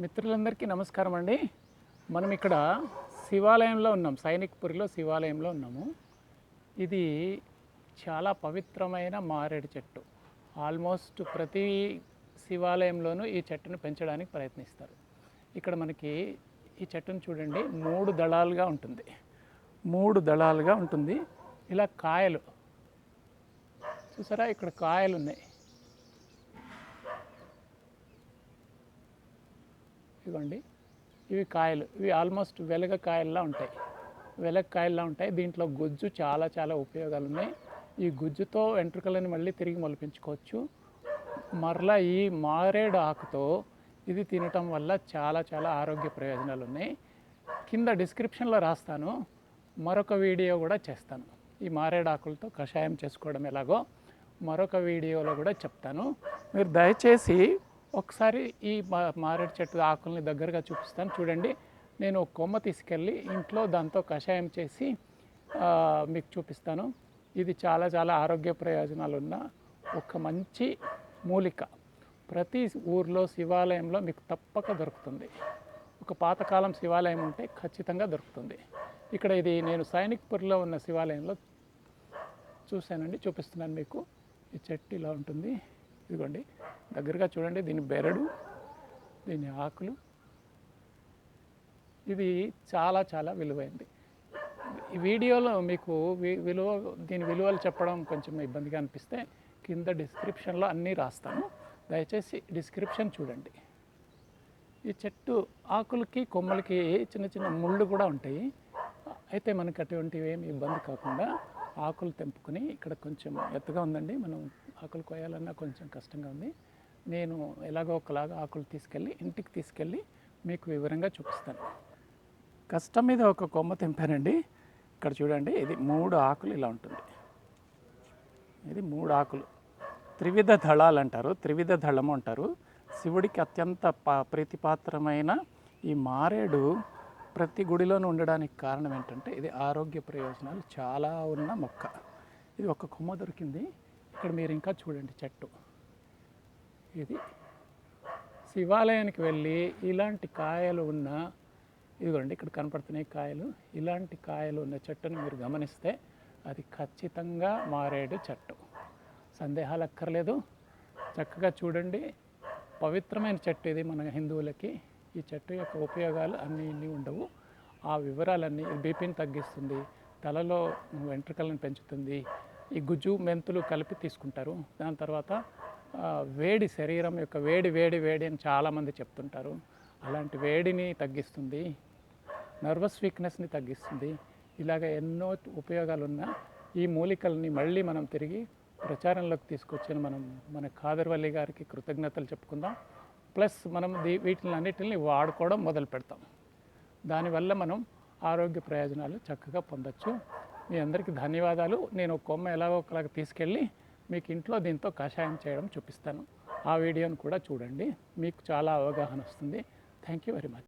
మిత్రులందరికీ నమస్కారం అండి. మనం ఇక్కడ శివాలయంలో ఉన్నాం. సైనిక్పురిలో శివాలయంలో ఉన్నాము. ఇది చాలా పవిత్రమైన మారేడు చెట్టు. ఆల్మోస్ట్ ప్రతి శివాలయంలోనూ ఈ చెట్టును పెంచడానికి ప్రయత్నిస్తారు. ఇక్కడ మనకి ఈ చెట్టును చూడండి. మూడు దళాలుగా ఉంటుంది. మూడు దళాలుగా ఉంటుంది. ఇలా కాయలు. చూసారా? ఇక్కడ కాయలు ఉన్నాయి ఇదిగోండి ఇవి కాయలు. ఇవి ఆల్మోస్ట్ వెలగ కాయల్లా ఉంటాయి. వెలగ కాయల్లా ఉంటాయి. దీంట్లో గుజ్జు చాలా చాలా ఉపయోగాలు ఉన్నాయి. ఈ గుజ్జుతో వెంట్రుకలను మళ్ళీ తిరిగి మొలిపించుకోవచ్చు. మరలా ఈ మారేడు ఆకుతో ఇది తినటం వల్ల చాలా చాలా ఆరోగ్య ప్రయోజనాలు ఉన్నాయి. కింద డిస్క్రిప్షన్లో రాస్తాను. మరొక వీడియో కూడా చేస్తాను. ఈ మారేడు ఆకులతో కషాయం చేసుకోవడం ఎలాగో మరొక వీడియోలో కూడా చెప్తాను. మీరు దయచేసి ఒకసారి ఈ మా మారేడు చెట్టు ఆకుల్ని దగ్గరగా చూపిస్తాను. చూడండి నేను ఒక కొమ్మ తీసుకెళ్ళి ఇంట్లో దాంతో కషాయం చేసి మీకు చూపిస్తాను. ఇది చాలా చాలా ఆరోగ్య ప్రయోజనాలు ఉన్న ఒక మంచి మూలిక. ప్రతి ఊర్లో శివాలయంలో మీకు తప్పక దొరుకుతుంది. ఒక పాతకాలం శివాలయం ఉంటే ఖచ్చితంగా దొరుకుతుంది. ఇక్కడ ఇది నేను సైనిక్పూర్లో ఉన్న శివాలయంలో చూశానండి చూపిస్తున్నాను మీకు. ఈ చెట్టు ఇలా ఉంటుంది. ఇదిగోండి దగ్గరగా చూడండి దీని బెరడు దీని ఆకులు. ఇది చాలా చాలా విలువైంది. ఈ వీడియోలో మీకు విలువ దీని విలువలు చెప్పడం కొంచెం ఇబ్బందిగా అనిపిస్తే కింద డిస్క్రిప్షన్లో అన్నీ రాస్తాను. దయచేసి డిస్క్రిప్షన్ చూడండి. ఈ చెట్టు ఆకులకి కొమ్మలకి చిన్న చిన్న ముళ్ళు కూడా ఉంటాయి. అయితే మనకి అటువంటివి ఏమి ఇబ్బంది కాకుండా ఆకులు తెంపుకొని ఇక్కడ కొంచెం ఎత్తుగా ఉందండి. మనం ఆకులు కోయాలన్నా కొంచెం కష్టంగా ఉంది. నేను ఎలాగో ఒకలాగా ఆకులు తీసుకెళ్ళి ఇంటికి తీసుకెళ్ళి మీకు వివరంగా చూపిస్తాను. కష్టం మీద ఒక కొమ్మ తెంపానండి. ఇక్కడ చూడండి ఇది మూడు ఆకులు ఇలా ఉంటుంది. ఇది మూడు ఆకులు. త్రివిధ దళాలు అంటారు త్రివిధ దళము అంటారు. శివుడికి అత్యంత పా ప్రీతిపాత్రమైన ఈ మారేడు ప్రతి గుడిలోనూ ఉండడానికి కారణం ఏంటంటే ఇది ఆరోగ్య ప్రయోజనాలు చాలా ఉన్న మొక్క. ఇది ఒక కొమ్మ దొరికింది. ఇక్కడ మీరు ఇంకా చూడండి చెట్టు. ఇది శివాలయానికి వెళ్ళి ఇలాంటి కాయలు ఉన్న ఇదిగోండి ఇక్కడ కనపడుతున్నాయి కాయలు. ఇలాంటి కాయలు ఉన్న చెట్టును మీరు గమనిస్తే అది ఖచ్చితంగా మారేడు చెట్టు. సందేహాలు అక్కర్లేదు. చక్కగా చూడండి. పవిత్రమైన చెట్టు ఇది మన హిందువులకి. ఈ చెట్టు యొక్క ఉపయోగాలు అన్నీ ఇన్ని ఉండవు. ఆ వివరాలన్నీ బీపీని తగ్గిస్తుంది. తలలో వెంట్రుకలను పెంచుతుంది. ఈ గుజ్జు మెంతులు కలిపి తీసుకుంటారు. దాని తర్వాత వేడి శరీరం యొక్క వేడి వేడి వేడి అని చాలామంది చెప్తుంటారు. అలాంటి వేడిని తగ్గిస్తుంది నర్వస్ వీక్నెస్ని తగ్గిస్తుంది. ఇలాగ ఎన్నో ఉపయోగాలున్న ఈ మూలికల్ని మళ్ళీ మనం తిరిగి ప్రచారంలోకి తీసుకొచ్చిన మనం మన కాదర్వల్లి గారికి కృతజ్ఞతలు చెప్పుకుందాం. ప్లస్ మనం దీ వీటిని అన్నిటిని వాడుకోవడం మొదలు పెడతాం దానివల్ల మనం ఆరోగ్య ప్రయోజనాలు చక్కగా పొందొచ్చు. మీ అందరికీ ధన్యవాదాలు. నేను ఒక కొమ్మ ఎలాగో ఒకలాగా తీసుకెళ్ళి మీకు ఇంట్లో దీంతో కషాయం చేయడం చూపిస్తాను. ఆ వీడియోను కూడా చూడండి. మీకు చాలా అవగాహన వస్తుంది. Thank you very much.